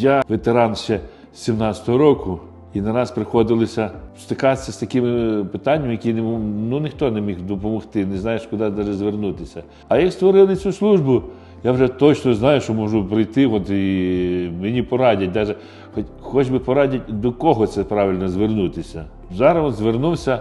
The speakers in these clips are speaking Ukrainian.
Я ветеран ще з 17-го року, і на нас приходилося стикатися з такими питаннями, які ну, ніхто не міг допомогти, не знаєш, куди навіть звернутися. А як створили цю службу, я вже точно знаю, що можу прийти, от і мені порадять, навіть, хоч, хоч би порадять, до кого це правильно звернутися. Зараз звернувся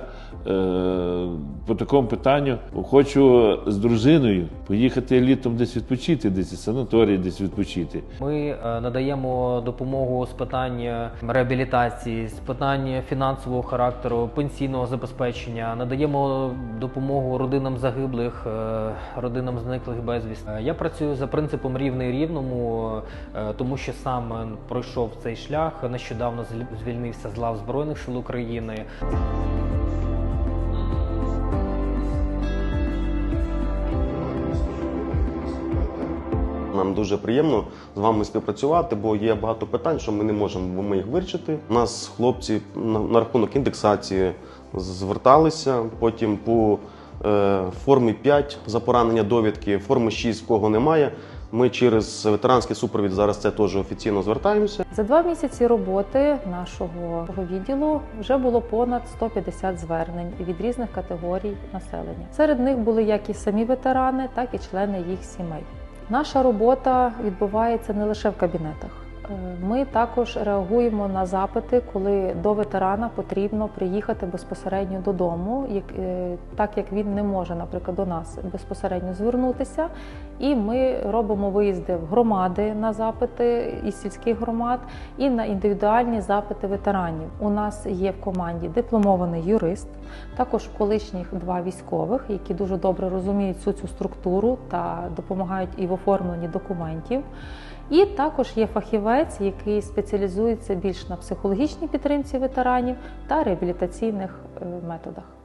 по такому питанню. Хочу з дружиною поїхати літом десь відпочити, десь із санаторії, десь відпочити. Ми е, надаємо допомогу з питань реабілітації, з питань фінансового характеру, пенсійного забезпечення, надаємо допомогу родинам загиблих, е, родинам зниклих безвісти. Е, Я працюю за принципом рівний рівному, е, тому що сам е, пройшов цей шлях. Нещодавно звільнився з лав Збройних сил України. Нам дуже приємно з вами співпрацювати, бо є багато питань, що ми не можемо ми їх вирішити. У нас хлопці на, рахунок індексації зверталися, потім по е, формі 5 за поранення довідки, форми 6, кого немає. Ми через ветеранський супровід зараз це теж офіційно звертаємося. За два місяці роботи нашого відділу вже було понад 150 звернень від різних категорій населення. Серед них були як і самі ветерани, так і члени їх сімей. Наша робота відбувається не лише в кабінетах. Е, Ми також реагуємо на запити, коли до ветерана потрібно приїхати безпосередньо додому, е, так як він не може, наприклад, до нас безпосередньо звернутися. І ми робимо виїзди в громади на запити із сільських громад і на індивідуальні запити ветеранів. У нас є в команді дипломований юрист, також колишніх два військових, які дуже добре розуміють всю цю структуру та допомагають і в оформленні документів. І також є фахівець, який спеціалізується більш на психологічній підтримці ветеранів та реабілітаційних е, методах.